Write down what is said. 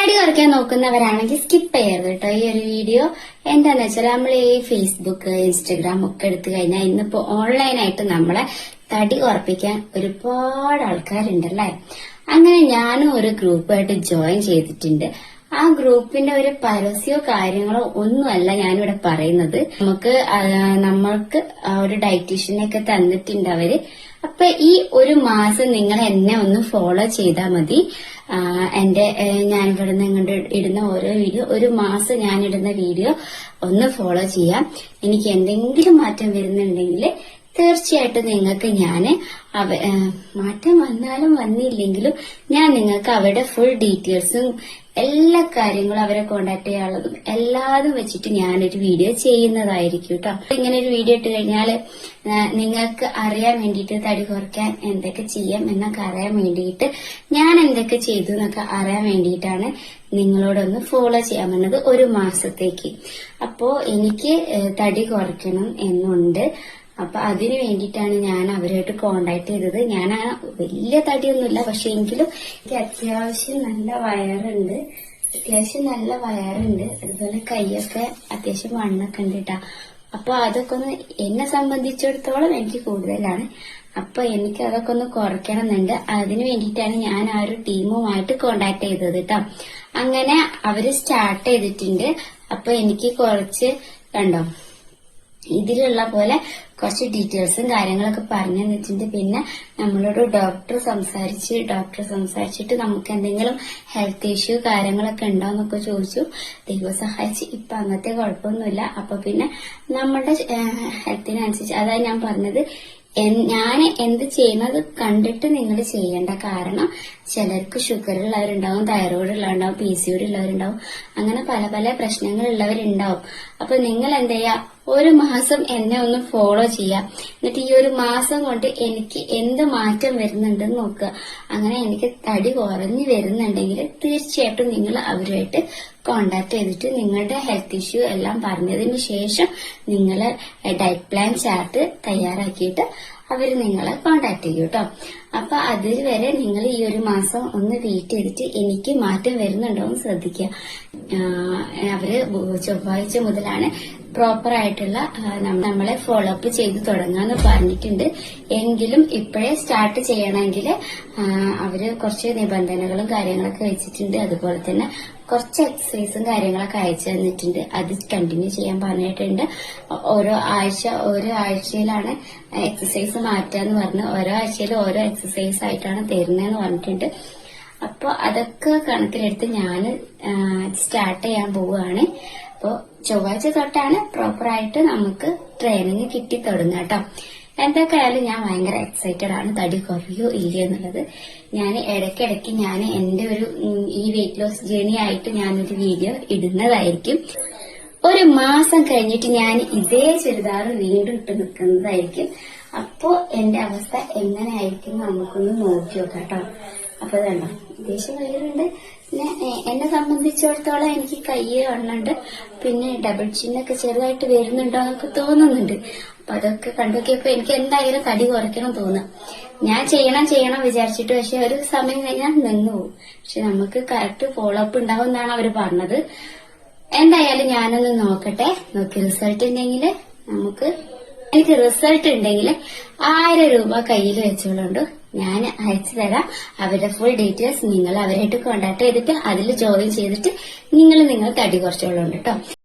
തടി കുറയ്ക്കാൻ നോക്കുന്നവരാണെങ്കിൽ സ്കിപ്പ് ചെയ്യരുത് കേട്ടോ. ഈ ഒരു വീഡിയോ എന്താന്ന് വെച്ചാൽ നമ്മൾ ഈ ഫേസ്ബുക്ക് ഇൻസ്റ്റഗ്രാം ഒക്കെ എടുത്തു കഴിഞ്ഞാൽ ഇന്നിപ്പോ ഓൺലൈനായിട്ട് നമ്മളെ തടി കുറപ്പിക്കാൻ ഒരുപാട് ആൾക്കാരുണ്ടല്ലേ? അങ്ങനെ ഞാനും ഒരു ഗ്രൂപ്പായിട്ട് ജോയിൻ ചെയ്തിട്ടുണ്ട്. ആ ഗ്രൂപ്പിന്റെ ഒരു പരസ്യമോ കാര്യങ്ങളോ ഒന്നുമല്ല ഞാനിവിടെ പറയുന്നത്. നമുക്ക് നമ്മൾക്ക് ഒരു ഡയറ്റീഷ്യനെ ഒക്കെ തന്നിട്ടുണ്ട് അവർ. അപ്പൊ ഈ ഒരു മാസം നിങ്ങൾ എന്നെ ഒന്ന് ഫോളോ ചെയ്താൽ മതി. എന്റെ ഞാൻ ഇവിടെ നിന്ന് ഇടുന്ന ഓരോ വീഡിയോ ഒരു മാസം ഞാൻ ഇടുന്ന വീഡിയോ ഒന്ന് ഫോളോ ചെയ്യാം. എനിക്ക് എന്തെങ്കിലും മാറ്റം വരുന്നുണ്ടെങ്കിൽ തീർച്ചയായിട്ടും നിങ്ങൾക്ക് ഞാൻ മാറ്റം വന്നാലും വന്നില്ലെങ്കിലും ഞാൻ നിങ്ങൾക്ക് അവരുടെ ഫുൾ ഡീറ്റെയിൽസും എല്ലാ കാര്യങ്ങളും അവരെ കോണ്ടാക്ട് ചെയ്യാനുള്ളതും എല്ലാതും വെച്ചിട്ട് ഞാനൊരു വീഡിയോ ചെയ്യുന്നതായിരിക്കും കേട്ടോ ഇങ്ങനെ ഒരു വീഡിയോ ഇട്ട് കഴിഞ്ഞാൽ നിങ്ങൾക്ക് അറിയാൻ വേണ്ടിയിട്ട് തടി കുറയ്ക്കാൻ എന്തൊക്കെ ചെയ്യാം എന്നൊക്കെ അറിയാൻ വേണ്ടിയിട്ട് ഞാൻ എന്തൊക്കെ ചെയ്തു എന്നൊക്കെ അറിയാൻ വേണ്ടിയിട്ടാണ് നിങ്ങളോടൊന്ന് ഫോളോ ചെയ്യാൻ പറഞ്ഞത് ഒരു മാസത്തേക്ക്. അപ്പോ എനിക്ക് തടി കുറയ്ക്കണം എന്നുണ്ട്. അപ്പൊ അതിനു വേണ്ടിയിട്ടാണ് ഞാൻ അവരുമായിട്ട് കോണ്ടാക്ട് ചെയ്തത്. ഞാൻ വലിയ തടിയൊന്നുമില്ല പക്ഷെ എങ്കിലും എനിക്ക് അത്യാവശ്യം നല്ല വയറുണ്ട്. അത്യാവശ്യം നല്ല വയറുണ്ട്. അതുപോലെ കൈയൊക്കെ അത്യാവശ്യം വണ്ണൊക്കെ ഉണ്ട് കേട്ടാ അപ്പൊ അതൊക്കെ ഒന്ന് എന്നെ സംബന്ധിച്ചിടത്തോളം എനിക്ക് കൂടുതലാണ്. അപ്പൊ എനിക്ക് അതൊക്കെ ഒന്ന് കുറയ്ക്കണം എന്നുണ്ട് അതിനു വേണ്ടിയിട്ടാണ് ഞാൻ ആ ഒരു ടീമുമായിട്ട് കോണ്ടാക്ട് ചെയ്തത് കേട്ടോ അങ്ങനെ അവർ സ്റ്റാർട്ട് ചെയ്തിട്ടുണ്ട്. അപ്പൊ എനിക്ക് കുറച്ച് കണ്ടോ ഇതിലുള്ള പോലെ കുറച്ച് ഡീറ്റെയിൽസും കാര്യങ്ങളൊക്കെ പറഞ്ഞു തന്നിട്ടുണ്ട്. പിന്നെ നമ്മളോട് ഡോക്ടർ സംസാരിച്ച് ഡോക്ടർ സംസാരിച്ചിട്ട് നമുക്ക് എന്തെങ്കിലും ഹെൽത്ത് ഇഷ്യൂ കാര്യങ്ങളൊക്കെ ഉണ്ടോ എന്നൊക്കെ ചോദിച്ചു. ദൈവം സഹായിച്ച്. ഇപ്പൊ അങ്ങനത്തെ കുഴപ്പമൊന്നുമില്ല. അപ്പൊ പിന്നെ നമ്മുടെ ഹെൽത്തിനനുസരിച്ച് അതായത് ഞാൻ പറഞ്ഞത്. ഞാൻ എന്ത് ചെയ്യുന്നത് കണ്ടിട്ട് നിങ്ങൾ ചെയ്യേണ്ട കാരണം ചിലർക്ക് ഷുഗർ ഉള്ളവരുണ്ടാവും തൈറോയ്ഡ് ഉള്ളവരുണ്ടാവും പി സി ഓഡ് ഉള്ളവരുണ്ടാവും അങ്ങനെ പല പല പ്രശ്നങ്ങൾ ഉള്ളവരുണ്ടാവും. അപ്പൊ നിങ്ങൾ എന്ത് ചെയ്യാ ഒരു മാസം എന്നെ ഒന്ന് ഫോളോ ചെയ്യാം എന്നിട്ട് ഈ ഒരു മാസം കൊണ്ട് എനിക്ക് എന്ത് മാറ്റം വരുന്നുണ്ടെന്ന് നോക്കുക. അങ്ങനെ എനിക്ക് തടി കുറഞ്ഞു വരുന്നുണ്ടെങ്കിൽ തീർച്ചയായിട്ടും നിങ്ങൾ അവരുമായിട്ട് കോണ്ടാക്ട് ചെയ്തിട്ട് നിങ്ങളുടെ ഹെൽത്ത് ഇഷ്യൂ എല്ലാം പറഞ്ഞതിന് ശേഷം നിങ്ങൾ ഡയറ്റ് പ്ലാൻ ചാർട്ട് തയ്യാറാക്കിയിട്ട് അവർ നിങ്ങളെ കോണ്ടാക്ട് ചെയ്യും കേട്ടോ. അപ്പൊ അതിൽ വരെ നിങ്ങൾ ഈ ഒരു മാസം ഒന്ന് വെയിറ്റ് ചെയ്തിട്ട് എനിക്ക് മാറ്റം വരുന്നുണ്ടോ എന്ന് ശ്രദ്ധിക്കുക. അവർ ചൊവ്വാഴ്ച മുതലാണ് പ്രോപ്പർ ആയിട്ടുള്ള നമ്മളെ ഫോളോ അപ്പ് ചെയ്ത് തുടങ്ങാന്ന് പറഞ്ഞിട്ടുണ്ട്. എങ്കിലും ഇപ്പോഴേ സ്റ്റാർട്ട് ചെയ്യണമെങ്കിൽ അവർ കുറച്ച് നിബന്ധനകളും കാര്യങ്ങളൊക്കെ വെച്ചിട്ടുണ്ട്. അതുപോലെ തന്നെ കുറച്ച് എക്സസൈസും കാര്യങ്ങളൊക്കെ അയച്ചു തന്നിട്ടുണ്ട്. അത് കണ്ടിന്യൂ ചെയ്യാൻ പറഞ്ഞിട്ടുണ്ട്. ഓരോ ആഴ്ച ഓരോ ആഴ്ചയിലാണ് എക്സസൈസ് മാറ്റാന്ന് പറഞ്ഞ് ഓരോ ആഴ്ചയിൽ ഓരോ എക്സസൈസ് ആയിട്ടാണ് തരുന്നതെന്ന് പറഞ്ഞിട്ടുണ്ട്. അപ്പൊ അതൊക്കെ കണക്കിലെടുത്ത് ഞാൻ സ്റ്റാർട്ട് ചെയ്യാൻ പോവുകയാണ്. അപ്പോൾ ചൊവ്വാഴ്ച തൊട്ടാണ് പ്രോപ്പറായിട്ട് നമുക്ക് ട്രെയിനിങ് കിട്ടി തുടങ്ങുക കേട്ടോ എന്തൊക്കെ ആയാലും ഞാൻ ഭയങ്കര എക്സൈറ്റഡ് ആണ്. തടി കുറയോ ഇല്ലയോ എന്നുള്ളത്. ഞാൻ ഇടയ്ക്കിടയ്ക്ക് ഞാൻ എന്റെ ഒരു ഈ വെയിറ്റ് ലോസ് ജേണി ആയിട്ട് ഞാനൊരു വീഡിയോ ഇടുന്നതായിരിക്കും. ഒരു മാസം കഴിഞ്ഞിട്ട് ഞാൻ ഇതേ ചുരിദാർ വീണ്ടും ഇട്ട് നിൽക്കുന്നതായിരിക്കും. അപ്പോ എന്റെ അവസ്ഥ എങ്ങനെയായിരിക്കും നമുക്കൊന്ന് നോക്കി നോക്കാം കേട്ടോ അപ്പൊ ഇതുണ്ടോ അത്യാവശ്യം വരുന്നുണ്ട് പിന്നെ എന്നെ സംബന്ധിച്ചിടത്തോളം എനിക്ക് കൈ വണ്ണുണ്ട് പിന്നെ ഡബിൾ ചിന്നൊക്കെ ചെറുതായിട്ട് വരുന്നുണ്ടോ എന്നൊക്കെ തോന്നുന്നുണ്ട്. അപ്പൊ അതൊക്കെ കണ്ടൊക്കെയപ്പോ എനിക്ക് എന്തായാലും തടി കുറയ്ക്കണം തോന്നുക ഞാൻ ചെയ്യണം ചെയ്യണം വിചാരിച്ചിട്ട് പക്ഷെ ഒരു സമയം കഴിഞ്ഞാൽ നിന്നു പോകും പക്ഷെ നമുക്ക് കറക്റ്റ് ഫോളോ അപ്പ് ഉണ്ടാവും എന്നാണ് അവർ പറഞ്ഞത്. എന്തായാലും ഞാനൊന്ന് നോക്കട്ടെ. നോക്കി റിസൾട്ട് ഉണ്ടെങ്കിൽ നമുക്ക് എനിക്ക് റിസൾട്ട് ഉണ്ടെങ്കിൽ ആയിരം രൂപ കയ്യിൽ വെച്ചോളുണ്ട്. ഞാൻ അയച്ചു തരാം. അവരുടെ ഫുൾ ഡീറ്റെയിൽസ് നിങ്ങൾ അവരായിട്ട് കോണ്ടാക്ട് ചെയ്തിട്ട് അതിൽ ജോയിൻ ചെയ്തിട്ട് നിങ്ങൾ നിങ്ങൾക്ക് അടി കുറച്ചോളുണ്ട് കേട്ടോ.